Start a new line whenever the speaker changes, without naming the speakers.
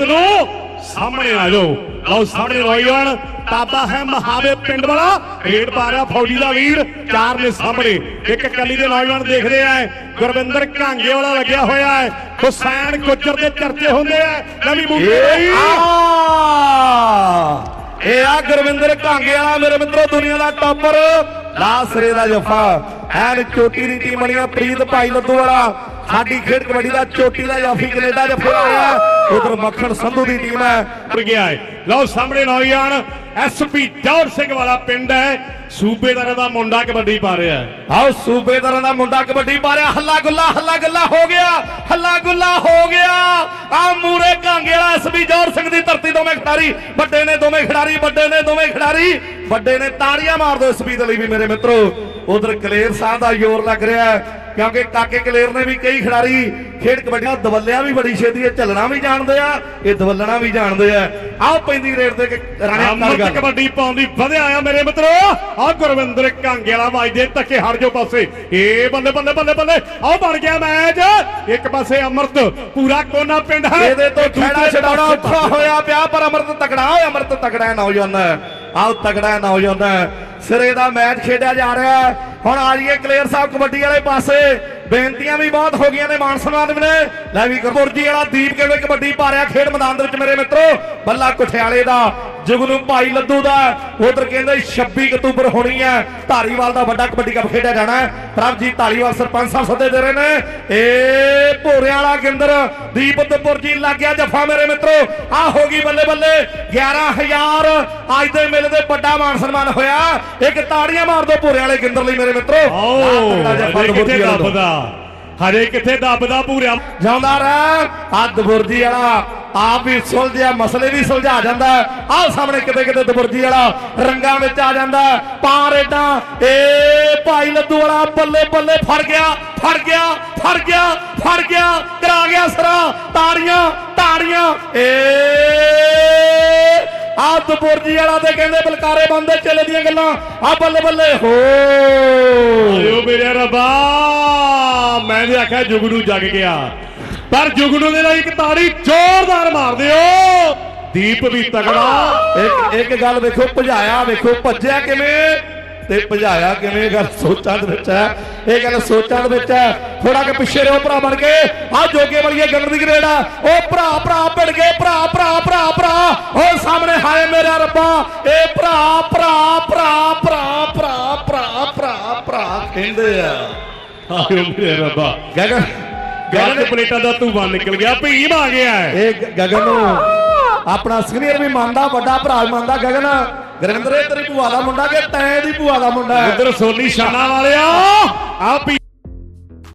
ਨੂੰ ਸਾਹਮਣੇ ਆ ਜਾਓ। ਲਓ, ਸਾਹਮਣੇ ਨੌਜਵਾਨ ਤਾਬਾ ਹੈ ਮਹਾਵੇ ਪਿੰਡ ਵਾਲਾ, ਰੇਡ ਪਾ ਰਿਹਾ ਫੌਜੀ ਦਾ ਵੀਰ। ਚਾਰ ਨੇ ਸਾਹਮਣੇ। ਇੱਕ ਕੱਲੀ ਦੇ ਨੌਜਵਾਨ ਦੇਖਦੇ ਆ। ਗੁਰਵਿੰਦਰ ਘਾਂਗੇ ਵਾਲਾ ਲੱਗਿਆ ਹੋਇਆ ਹੈ। ਹੁਸੈਨ ਗੁੱਜਰ ਦੇ ਚਰਚੇ ਹੁੰਦੇ ਆ। ਨਵੀਂ ਬੂਟੀ
ਇਹ ਆ ਗੁਰਵਿੰਦਰ ਘਾਂਗੇ ਵਾਲਾ ਮੇਰੇ ਮਿੱਤਰੋ, ਦੁਨੀਆ ਦਾ ਟੌਪਰ। ਲਾਸਰੇ ਦਾ ਜਫਾ। ਐਨ ਚੋਟੀ ਦੀ ਟੀਮ ਬਣੀਆ ਪ੍ਰੀਤ ਭਾਈ ਲੱਦੂ ਵਾਲਾ। ਸਾਡੀ ਖੇਡ ਕਬੱਡੀ ਦਾ ਚੋਟੀ ਦਾ ਜਾਫੀ ਕੈਨੇਡਾ ਜਫਾ ਆਇਆ। ਉਧਰ ਮੱਖਣ ਸੰਧੂ ਦੀ ਟੀਮ ਹੈ।
ਉੱਡ ਗਿਆ ਹੈ ਲਓ ਸਾਹਮਣੇ ਨੌਜਵਾਨ ਐਸਪੀ ਜੌਰ ਸਿੰਘ ਵਾਲਾ ਪਿੰਡ ਹੈ। ਸੂਬੇਦਾਰ ਦਾ ਮੁੰਡਾ ਕਬੱਡੀ ਪਾ ਰਿਹਾ ਹੈ।
ਆਓ ਸੂਬੇਦਾਰਾਂ ਦਾ ਮੁੰਡਾ ਕਬੱਡੀ ਪਾ ਰਿਹਾ। ਹੱਲਾ ਗੁੱਲਾ ਹੱਲਾ ਗੁੱਲਾ ਹੋ ਗਿਆ। ਹੱਲਾ ਗੁੱਲਾ ਹੋ ਗਿਆ। ਆ ਮੂਰੇ ਕਾਂਗੇ ਵਾਲਾ ਐਸਬੀ ਜੌਰ ਸਿੰਘ ਦੀ ਧਰਤੀ ਦੋਵੇਂ ਖਿਡਾਰੀ। ਵੱਡੇ ਨੇ ਦੋਵੇਂ ਖਿਡਾਰੀ ਵੱਡੇ ਨੇ ਦੋਵੇਂ ਖਿਡਾਰੀ। ਵੱਡੇ ਨੇ ਤਾੜੀਆਂ ਮਾਰ ਦਿਓ ਐਸਬੀ ਦੇ ਲਈ ਵੀ ਮੇਰੇ ਮਿੱਤਰੋ। ਉਧਰ ਕਲੇਰ ਸਾਹਿਬ ਦਾ ਜ਼ੋਰ ਲੱਗ ਰਿਹਾ ਹੈ ਕਿਉਂਕਿ ਕਾਕੇ ਕਲੇਰ ਨੇ ਵੀ ਕਈ ਖਿਡਾਰੀ ਖੇਡ ਕਬੱਡੀ ਦਾ ਦਵੱਲਿਆ ਵੀ ਬੜੀ ਛੇਤੀ ਹੈ ਝੱਲਣਾ ਵੀ ਜਾਣਦੇ ਆ ਇਹ ਦਵੱਲਣਾ ਵੀ ਜਾਣਦੇ ਆ। ਆਓ ਪੈਂਦੀ ਰੇਡ ਤੇ ਰਾਣੇ ਨਾਲ
ਕਬੱਡੀ ਪਾਉਂਦੀ ਵਧਿਆ ਆ ਮੇਰੇ ਮਿੱਤਰੋ। ਆ ਗੁਰਵਿੰਦਰ ਕਾਂਗੇ ਵਾਲਾ ਵੱਜਦੇ ਧੱਕੇ ਹਟ ਜਾਓ ਪਾਸੇ। ਏ ਬੱਲੇ ਬੱਲੇ ਬੱਲੇ ਬੱਲੇ। ਆਹ ਬਣ ਗਿਆ ਮੈਚ। ਇੱਕ ਪਾਸੇ ਅਮਰਤ ਪੂਰਾ ਕੋਨਾ ਪਿੰਡ ਹੈ।
ਇਹਦੇ ਤੋਂ ਖੇੜਾ ਛਡਾਉਣਾ ਔਖਾ ਹੋਇਆ ਪਿਆ ਪਰ ਅਮਰਤ ਤਕੜਾ ਹੋਇਆ ਅਮਰਤ ਤਕੜਾ ਹੈ ਨੌਜਵਾਨ। ਆਓ ਤਕੜਾ ਹੈ। ਨੌਜਵਾਨ ਸਿਰੇ ਦਾ ਮੈਚ ਖੇਡਿਆ ਜਾ ਰਿਹਾ ਹੈ। ਹੁਣ ਆ ਜਾਈਏ ਕਲੇਰ ਸਾਹਿਬ ਕਬੱਡੀ ਵਾਲੇ ਪਾਸੇ। ਬੇਨਤੀਆਂ ਵੀ ਬਹੁਤ ਹੋ ਗਈਆਂ ਨੇ ਮਾਨ ਸਨਮਾਨ ਵੀ ਨੇ ਲੈ ਵੀ ਗੁਰਪੁਰਜੀ ਵਾਲਾ ਦੀਪ ਕਿਵੇਂ ਕਬੱਡੀ ਪਾ ਰਿਹਾ ਖੇਡ ਮੈਦਾਨ ਦੇ ਵਿੱਚ ਮੇਰੇ ਮਿੱਤਰੋ। ਬੱਲਾ ਕੁਠਿਆਲੇ ਦਾ ਜੁਗਨੂ ਭਾਈ ਲੱਦੂ ਦਾ ਉਧਰ ਕਹਿੰਦੇ 26 ਅਕਤੂਬਰ ਹੋਣੀ ਹੈ। ਧਾਰੀਵਾਲ ਦਾ ਵੱਡਾ ਕਬੱਡੀ ਕੱਪ ਖੇਡਿਆ ਜਾਣਾ ਹੈ। ਪ੍ਰਭਜੀਤ ਧਾਲੀਵਾਲ ਸਰਪੰਚ ਸਾਹਿਬ ਸੱਦੇ ਦੇ ਰਹੇ ਨੇ। ਏ ਭੋਰਿਆਂ ਵਾਲਾ ਗਿੰਦਰ ਦੀਪ ਦਪੁਰਜੀ ਲੱਗ ਗਿਆ ਜਫਾ ਮੇਰੇ ਮਿੱਤਰੋ। ਆ ਹੋ ਗਈ ਬੱਲੇ ਬੱਲੇ। 11000 ਅੱਜ ਦੇ ਮੇਲੇ ਦੇ ਵੱਡਾ ਮਾਨ ਸਨਮਾਨ ਹੋਇਆ। ਇੱਕ ਤਾੜੀਆਂ ਮਾਰ ਦੋ ਭੋਰਿਆਂ ਵਾਲੇ ਗਿੰਦਰ ਲਈ ਮੇਰੇ ਮਿੱਤਰੋ।
ਕਿੱਥੇ। ਦੱਬਦਾ? ਹਜੇ ਕਿੱਥੇ ਦੱਬਦਾ ਪੂਰਿਆ
ਜਾਂਦਾ ਰਹਿ। ਆ ਦਬੁਰਜੀ ਵਾਲਾ ਆਪ ਵੀ ਸੁਲਝਿਆ, ਮਸਲੇ ਵੀ ਸੁਲਝਾ ਜਾਂਦਾ ਆਹ ਸਾਹਮਣੇ ਕਿਤੇ ਕਿਤੇ ਦਬੁਰਜੀ ਵਾਲਾ ਰੰਗਾਂ ਵਿੱਚ ਆ ਜਾਂਦਾ ਪਾਰ ਏਡਾ, ਏ ਭਾਈ ਲੱਦੂ ਵਾਲਾ ਬੱਲੇ ਬੱਲੇ ਫੜ ਗਿਆ ਫੜ ਗਿਆ ਫੜ ਗਿਆ ਫੜ ਗਿਆ, ਕਰਾ ਗਿਆ ਸਰਾ। ਤਾੜੀਆਂ ਤਾੜੀਆਂ, ਏ। ਆ ਦਬੁਰਜੀ ਵਾਲਾ ਤੇ ਕਹਿੰਦੇ ਬਲਕਾਰੇ ਬੰਦੇ ਚਲੇ ਦੀਆਂ ਗੱਲਾਂ। ਆ ਬੱਲੇ ਬੱਲੇ, ਹੋ।
ਆਇਓ ਮੇਰੇ ਰੱਬਾ। ਮੈਂ ਵੀ ਆਖਿਆ ਜੁਗ ਨੂੰ ਜਗ ਗਿਆ। ਪਰ ਜੁਗਨੂ ਦੇ ਨਾਲ ਇੱਕ ਤਾੜੀ ਜ਼ੋਰਦਾਰ ਮਾਰ ਦਿਓ ਦੀਪ ਵੀ ਤਗੜਾ।
ਇੱਕ ਇੱਕ ਗੱਲ ਵੇਖੋ ਭਜਾਇਆ ਵੇਖੋ ਭੱਜਿਆ ਕਿਵੇਂ? ਤੇ ਭਜਾਇਆ ਕਿਵੇਂ ਗੱਲ ਸੋਚਾਂ ਦੇ ਵਿੱਚ ਹੈ। ਇਹ ਗੱਲ ਸੋਚਾਂ ਦੇ ਵਿੱਚ ਹੈ। ਥੋੜਾ ਕਿ ਪਿੱਛੇ ਰਹੋ ਭਰਾ ਬਣ ਕੇ। ਆ ਜੋਗੇ ਵਾਲੀਏ ਗੰਨ ਦੀ ਗਰੇਡ ਆ। ਉਹ ਭਰਾ ਭਰਾ ਭਿੜ ਗਏ। ਭਰਾ ਭਰਾ ਭਰਾ ਭਰਾ। ਉਹ ਸਾਹਮਣੇ ਹਾਏ ਮੇਰਾ ਰੱਬਾ। ਇਹ ਭਰਾ ਭਰਾ ਭਰਾ ਭਰਾ ਭਰਾ ਭਰਾ ਭਰਾ ਭਰਾ ਕਹਿੰਦੇ ਆ।
ਆਇਓ ਮੇਰੇ ਰੱਬਾ।
ਗਗਨ ਗਗਨ
ਪਲੇਟਾਂ ਦਾ ਧੂਆ ਨਿਕਲ ਗਿਆ ਭੀਮ ਆ ਗਿਆ ਹੈ।
ਇਹ ਗਗਨ ਨੂੰ ਆਪਣਾ ਸੀਨੀਅਰ ਵੀ ਮੰਨਦਾ ਵੱਡਾ ਭਰਾ ਵੀ ਮੰਨਦਾ ਗਗਨ। ਗੁਰਿੰਦਰ ਇਹ ਤੇਰੀ ਭੂਆ ਦਾ ਮੁੰਡਾ ਕਿ ਤੈਂ ਦੀ ਭੂਆ ਦਾ ਮੁੰਡਾ ਹੈ?
ਉਧਰ ਸੋਨੀ ਸ਼ਾਨਾ ਵਾਲਿਆ। ਆ ਭੀ